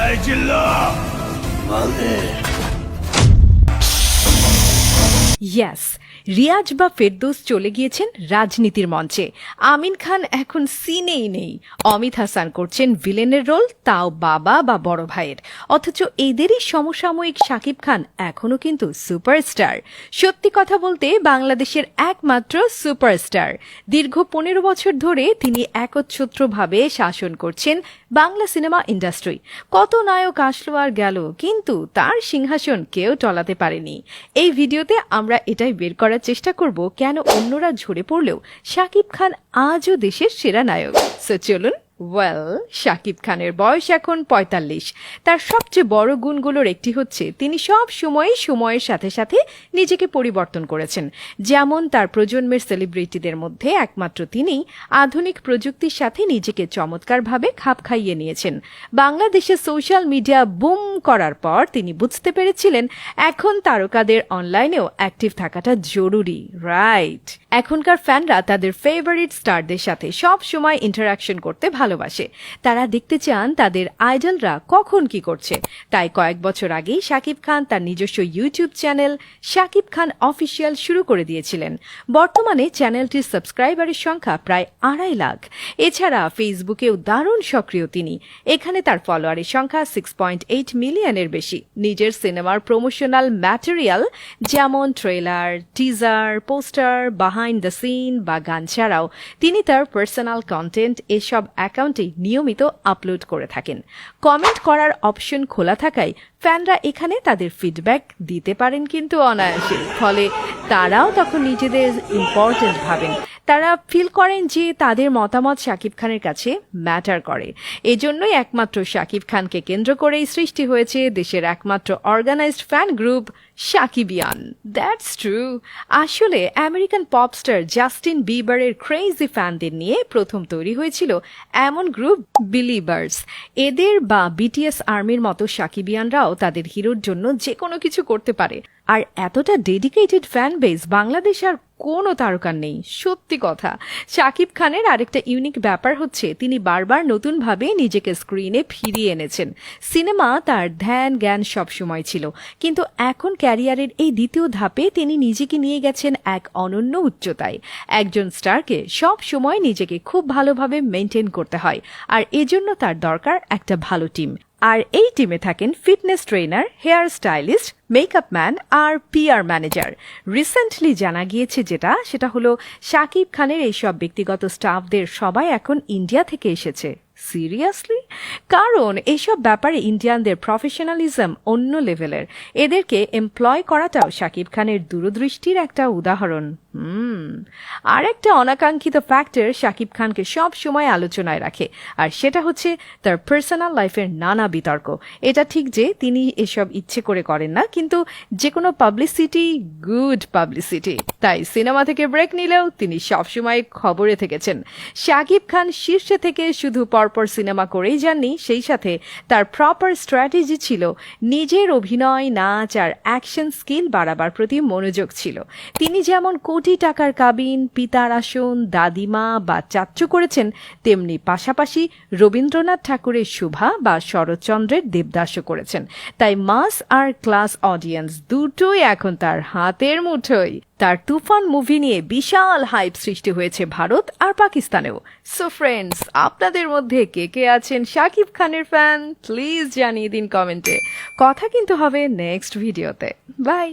এই চিল্লা ইয়াস রিয়াজ বা ফেরদৌস চলে গিয়েছেন রাজনীতির মঞ্চে। আমিন খান এখন সিনেই নেই। অমিত হাসান করছেন ভিলেনের রোল তাও বাবা বা বড় ভাইয়ের। অথচ এদেরই সমসাময়িক শাকিব খান এখনও কিন্তু সুপারস্টার। সত্যি কথা বলতে বাংলাদেশের একমাত্র সুপারস্টার। দীর্ঘ পনেরো বছর ধরে তিনি একচ্ছত্রভাবে শাসন করছেন বাংলা সিনেমা ইন্ডাস্ট্রি। কত নায়ক আসলো আর গেল, কিন্তু তার সিংহাসন কেউ টলাতে পারেনি। এই ভিডিওতে আমরা এটাই বের করার চেষ্টা করব, কেন অন্যরা ঝরে পড়লেও শাকিব খান আজও দেশের সেরা নায়ক। সো চলুন ওয়েল শাকিব খানের বয়স এখন পঁয়তাল্লিশ। তার সবচেয়ে বড় গুণগুলোর একটি হচ্ছে, তিনি সব সময়ই সময়ের সাথে সাথে নিজেকে পরিবর্তন করেছেন। যেমন তার প্রজন্মের সেলিব্রিটিদের মধ্যে একমাত্র তিনি আধুনিক প্রযুক্তির সাথে নিজেকে চমৎকারভাবে খাপ খাইয়ে নিয়েছেন। বাংলাদেশে সোশ্যাল মিডিয়া বুম করার পর তিনি বুঝতে পেরেছিলেন, এখন তারকাদের অনলাইনেও অ্যাক্টিভ থাকাটা জরুরি রাইট এখনকার ফ্যানরা তাদের ফেভারিট স্টারদের সাথে সব সময় ইন্টারাকশন করতে ভালোবাসে। তারা দেখতে চান তাদের আইডলরা কখন কি করছে। তাই কয়েক বছর আগেই শাকিব খান তার নিজস্ব YouTube channel Shakib Khan official শুরু করে দিয়েছিলেন। বর্তমানে চ্যানেলটির সাবস্ক্রাইবারের সংখ্যা প্রায় আড়াই লাখ। এছাড়া ফেসবুকেও দারুণ সক্রিয় তিনি। এখানে তার ফলোয়ারের সংখ্যা সিক্স পয়েন্ট এইট মিলিয়নের বেশি। নিজের সিনেমার প্রমোশনাল ম্যাটেরিয়াল যেমন trailer teaser poster behind the scene বা গান ছাড়াও তিনি তার পার্সোনাল কন্টেন্ট এসব অ্যাকাউন্টে নিয়মিত আপলোড করে থাকেন। কমেন্ট করার অপশন খোলা থাকায় ফ্যানরা এখানে তাদের ফিডব্যাক দিতে পারেন কিন্তু অনায়াসে। ফলে তারাও তখন নিজেদের ইম্পর্টেন্ট ভাবেন। তারা ফিল করেন যে তাদের মতামত শাকিব খানের কাছে ম্যাটার করে। এজন্যই একমাত্র শাকিব খানকে কেন্দ্র করেই সৃষ্টি হয়েছে দেশের একমাত্র organized fan group Shakibian that's true. আসলে আমেরিকান পপস্টার জাস্টিন বিবারের ক্রেজি ফ্যানদের নিয়ে প্রথম তৈরি হয়েছিল এমন গ্রুপ বিলিভার্স। এদের বা বিটিএস আর্মির মতো সাকিবিয়ানরাও তাদের হিরোর জন্য যে কোনো কিছু করতে পারে। আর এতটা ডেডিকেটেড ফ্যান বেস বাংলাদেশ আর কোনো তারকার নেই। সত্যি কথা। শাকিব খানের আরেকটা ইউনিক ব্যাপার হচ্ছে, তিনি বারবার নতুনভাবে নিজেকে স্ক্রিনে ফিরিয়ে এনেছেন। সিনেমা তার ধ্যান জ্ঞান সব সময় ছিল। কিন্তু এখন ক্যারিয়ারের এই দ্বিতীয় ধাপে তিনি নিজেকে নিয়ে গেছেন এক অনন্য উচ্চতায়। একজন স্টারকে সব সময় নিজেকে খুব ভালোভাবে মেনটেন করতে হয়। আর এজন্য তার দরকার একটা ভালো টিম আর এই টিমে থাকেন fitness trainer, hair stylist, makeup man আর পিআর ম্যানেজার। রিসেন্টলি জানা গিয়েছে যেটা, সেটা হলো শাকিব খানের এইসব ব্যক্তিগত স্টাফদের সবাই এখন ইন্ডিয়া থেকে এসেছে। সিরিয়াসলি কারণ এসব ব্যাপারে ইন্ডিয়ানদের প্রফেশনালিজম অন্য লেভেলের এদেরকে এমপ্লয় করাটাও শাকিব খানের দূরদৃষ্টির একটা উদাহরণ। হুম। আর একটা অনাকাঙ্ক্ষিত ফ্যাক্টর শাকিব খানকে সব সময় আলোচনায় রাখে, আর সেটা হচ্ছে তার পার্সোনাল লাইফের নানা বিতর্ক। এটা ঠিক যে তিনি এসব ইচ্ছে করে করেন না, কিন্তু যে কোনো পাবলিসিটি গুড পাবলিসিটি তাই সিনেমা থেকে ব্রেক নিলেও তিনি সবসময় খবরে থেকেছেন। শাকিব খান শীর্ষে থেকে শুধু পরপর সিনেমা করেই যাননি, সেই সাথে তার প্রপার স্ট্র্যাটেজি ছিল নিজের অভিনয়, নাচ আর অ্যাকশন স্কিল বাড়াবার প্রতি মনোযোগ ছিল। তিনি যেমন কোটি টাকার কাবিন, পিতার আসন, দাদিমা বা চাচ্চু করেছেন, তেমনি পাশাপাশি রবীন্দ্রনাথ ঠাকুরের শুভা বা শরৎচন্দ্রের দেবদাসও করেছেন। তাই মাস আর ক্লাস অডিয়েন্স দুটোই এখন তার হাতের মুঠোয়। তার তুফান মুভি নিয়ে বিশাল হাইপ সৃষ্টি হয়েছে ভারত আর পাকিস্তানেও। সো ফ্রেন্ডস আপনাদের মধ্যে কে কে আছেন? শাকিব খানের ফ্যান প্লিজ জানিয়ে দিন কমেন্টে কথা কিন্তু হবে নেক্সট ভিডিওতে বাই